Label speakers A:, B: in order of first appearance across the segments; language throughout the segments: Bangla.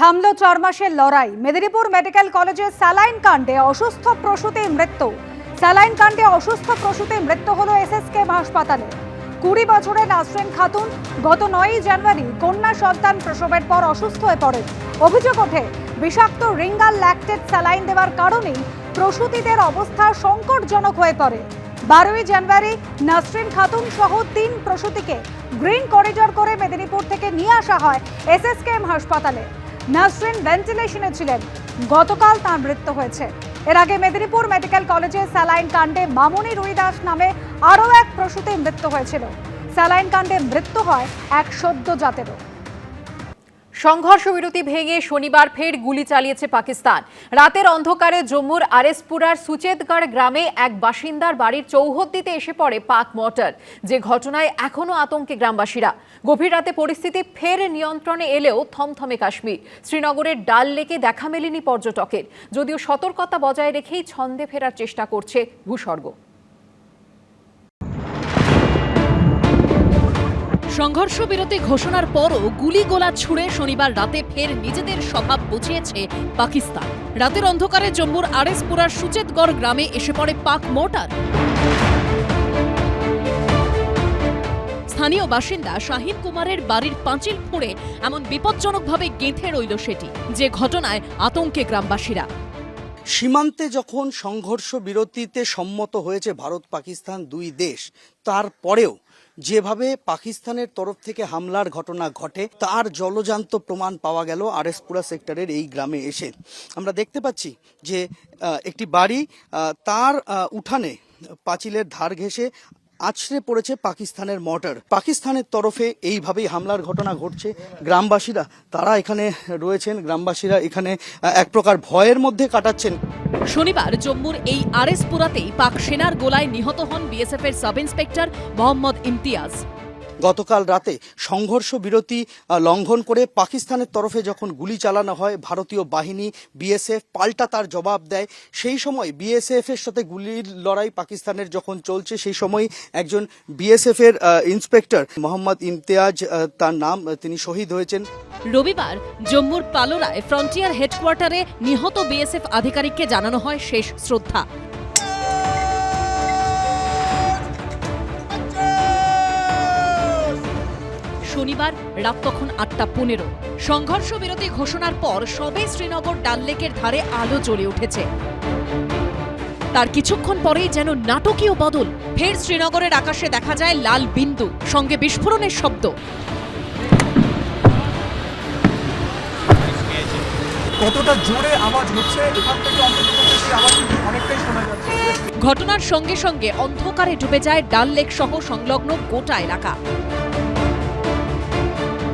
A: থামল চার মাসের লড়াই। মেদিনীপুর মেডিকেল কলেজের স্যালাইন কাণ্ডে অসুস্থ প্রসূতি মৃত্যু। স্যালাইন কাণ্ডে অসুস্থ প্রসূতি মৃত্যু হলো এসএসকেএম হাসপাতালে। কুড়ি বছরের নাসরিন খাতুন, গত নয়ই জানুয়ারি কন্যা সন্তান প্রসবের পর অসুস্থ হয়ে পড়েন। অভিযোগ ওঠে, বিষাক্ত রিঙ্গাল ল্যাকটেড স্যালাইন দেওয়ার কারণেই প্রসূতিদের অবস্থা সংকটজনক হয়ে পড়ে। বারোই জানুয়ারি নাসরিন খাতুন সহ তিন প্রসূতিকে গ্রিন করিডর করে মেদিনীপুর থেকে নিয়ে আসা হয় এসএসকেএম হাসপাতালে। নাসরিন ভেন্টিলেশনে ছিলেন। গতকাল তার মৃত্যু হয়েছে। এর আগে মেদিনীপুর মেডিকেল কলেজে স্যালাইন কাণ্ডে মামনি রুইদাস নামে আরও এক প্রসূতি মৃত্যু হয়েছিল। স্যালাইন কাণ্ডে মৃত্যু হয় এক সদ্য জাতেরও।
B: সংঘর্ষ বিরতি ভেঙে শনিবার ফের গুলি চালিয়েছে পাকিস্তান। রাতের অন্ধকারে জম্মুর আরেসপুরার সুচেতগড় গ্রামে এক বাসিন্দার বাড়ির চৌহদ্দিতে এসে পড়ে পাক মর্টার। যে ঘটনায় এখনও আতঙ্কে গ্রামবাসীরা। গভীর রাতে পরিস্থিতি ফের নিয়ন্ত্রণে এলেও থমথমে কাশ্মীর। শ্রীনগরের ডাল লেকে দেখা মেলেনি পর্যটকের। যদিও সতর্কতা বজায় রেখেই ছন্দে ফেরার চেষ্টা করছে ভূস্বর্গ।
C: সংঘর্ষ বিরতি ঘোষণার পরও গুলিগোলা ছুড়ে শনিবার রাতে ফের নিজেদের স্বভাব বুঝিয়েছে পাকিস্তান। রাতের অন্ধকারে জম্মুর আরেসপুরার সুচেতগড় গ্রামে এসে পড়ে পাক মোর্টার। স্থানীয় বাসিন্দা শাহিন কুমারের বাড়ির পাঁচিল ফুঁড়ে এমন বিপজ্জনকভাবে গেঁথে রইল সেটি, যে ঘটনায় আতঙ্কে গ্রামবাসীরা।
D: সীমান্তে যখন সংঘর্ষ বিরতিতে সম্মত হয়েছে ভারত পাকিস্তান দুই দেশ, তারপরেও যেভাবে পাকিস্তানের তরফ থেকে হামলার ঘটনা ঘটে, তার জলজান্ত প্রমাণ পাওয়া গেল আরএসপুরা সেক্টরের এই গ্রামে এসে। আমরা দেখতে পাচ্ছি যে একটি বাড়ি তার উঠানে পাঁচিলের ধার ঘেঁষে আছড়ে পড়েছে পাকিস্তানের মর্টার। পাকিস্তানের তরফে এইভাবেই হামলার ঘটনা ঘটছে। গ্রামবাসীরা, তারা এখানে রয়েছেন। গ্রামবাসীরা এখানে এক প্রকার ভয়ের মধ্যে কাটাচ্ছেন।
C: শনিবার জম্মুর এই আরেসপুরাতেই পাক সেনার গোলায় নিহত হন বিএসএফের সাব ইন্সপেক্টর মোহাম্মদ ইমতিয়াজ।
D: গতকাল রাতে সংঘর্ষ বিরতি লঙ্ঘন করে পাকিস্তানের তরফে যখন গুলি চালানো হয়, ভারতীয় বাহিনী বিএসএফ পাল্টা তার জবাব দেয়। সেই সময় বিএসএফ এর সাথে গুলির লড়াই পাকিস্তানের যখন চলছে, সেই সময় একজন বিএসএফ এর ইন্সপেক্টর মোহাম্মদ ইমতিয়াজ তার নাম তিনি শহীদ হয়েছেন।
C: রবিবার জম্মুর পালোরায় ফ্রন্টিয়ার হেডকোয়ার্টারে নিহত বিএসএফ আধিকারিককে জানানো হয় শেষ শ্রদ্ধা। শনিবার রাত তখন আটটা পনেরো। সংঘর্ষ বিরতি ঘোষণার পর সবে শ্রীনগর ডাললেকের ধারে আলো জ্বলে উঠেছে। তার কিছুক্ষণ পরেই যেন নাটকীয় বদল ফের শ্রীনগরের আকাশে দেখা যায় লাল বিন্দু সঙ্গে বিস্ফোরণের শব্দ।
E: কতটা জোরে আওয়াজ হচ্ছে এখান থেকে আওয়াজ অনেকটাই শোনা যাচ্ছে।
C: ঘটনার সঙ্গে সঙ্গে অন্ধকারে ডুবে যায় ডাল লেক সহ সংলগ্ন গোটা এলাকা।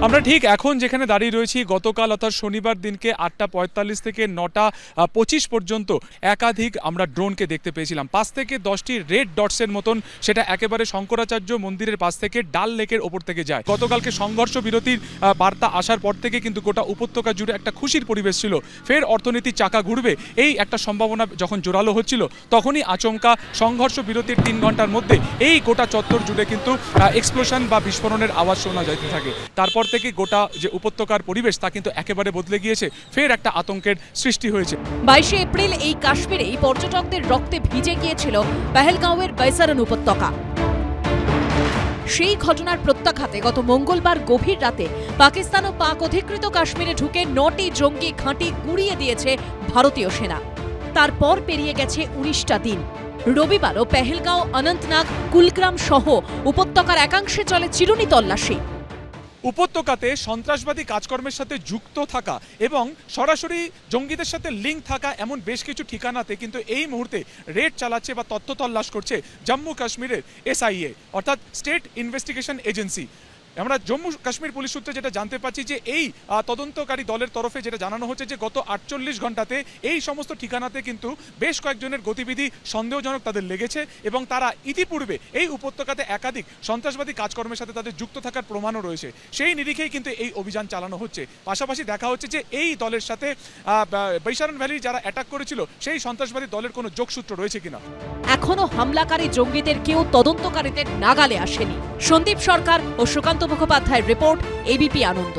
F: আমরা ঠিক এখন যেখানে দাঁড়িয়ে রয়েছি, গতকাল অর্থাৎ শনিবার দিনকে আটটা পঁয়তাল্লিশ থেকে নটা পঁচিশ পর্যন্ত একাধিক আমরা ড্রোনকে দেখতে পেয়েছিলাম। পাঁচ থেকে দশটি রেড ডটসের মতন সেটা একেবারে শঙ্করাচার্য মন্দিরের পাশ থেকে ডাল লেকের ওপর থেকে যায়। গতকালকে সংঘর্ষ বিরতির বার্তা আসার পর থেকে কিন্তু গোটা উপত্যকা জুড়ে একটা খুশির পরিবেশ ছিল। ফের অর্থনীতির চাকা ঘুরবে, এই একটা সম্ভাবনা যখন জোরালো হচ্ছিল, তখনই আচমকা সংঘর্ষ বিরতির তিন ঘণ্টার মধ্যে এই গোটা চত্বর জুড়ে কিন্তু এক্সপ্লোশন বা বিস্ফোরণের আওয়াজ শোনা যাইতে থাকে। তারপর থেকে গোটা যে উপত্যকার পরিবেশ তা কিন্তু একেবারে বদলে গিয়েছে। ফের একটা আতঙ্কের সৃষ্টি হয়েছে।
C: বাইশে এপ্রিল এই কাশ্মীরেই পর্যটকদের রক্তে ভিজে গিয়েছিল পেহেলগাঁওয়ের বৈসারন উপত্যকা। সেই ঘটনার প্রত্যাঘাতে গত মঙ্গলবার গভীর রাতে পাকিস্তান ও পাক অধিকৃত কাশ্মীরে ঢুকে নটি জঙ্গি ঘাঁটি গুড়িয়ে দিয়েছে ভারতীয় সেনা। তারপর পেরিয়ে গেছে উনিশটা দিন। রবিবারও পেহেলগাঁও, অনন্তনাগ, কুলগ্রাম সহ উপত্যকার একাংশে চলে চিরুনি তল্লাশি।
F: উপত্যকাতে সন্ত্রাসবাদী কাজকর্মের সাথে যুক্ত থাকা এবং সরাসরি জঙ্গিদের সাথে লিঙ্ক থাকা এমন বেশ কিছু ঠিকানাতে কিন্তু এই মুহূর্তে রেড চালাচ্ছে বা তথ্য তল্লাশ করছে জম্মু কাশ্মীরের এসআইএ অর্থাৎ স্টেট ইনভেস্টিগেশন এজেন্সি আমরা জম্মু কাশ্মীর পুলিশ সূত্রে যেটা জানতে পারছি যে এই তদন্তকারী দলের তরফে যেটা জানানো হচ্ছে যে গত আটচল্লিশ ঘন্টাতে এই সমস্ত ঠিকানাতে কিন্তু বেশ কয়েকজনের গতিবিধি সন্দেহজনক তাদের লেগেছে এবং তারা ইতিপূর্বে এই উপত্যকাতে একাধিক সন্ত্রাসবাদী কাজকর্মের সাথে তাদের যুক্ত থাকার প্রমাণও রয়েছে। সেই নিরিখেই কিন্তু এই অভিযান চালানো হচ্ছে। পাশাপাশি দেখা হচ্ছে যে এই দলের সাথে বৈশারণ ভ্যালির যারা অ্যাটাক করেছিল, সেই সন্ত্রাসবাদী দলের কোনো যোগসূত্র রয়েছে কিনা?
C: এখনও হামলাকারী জঙ্গিদের কেউ তদন্তকারীদের নাগালে আসেনি। সন্দীপ সরকার ও মুখোপাধ্যায়ের রিপোর্ট এবিপি আনন্দ।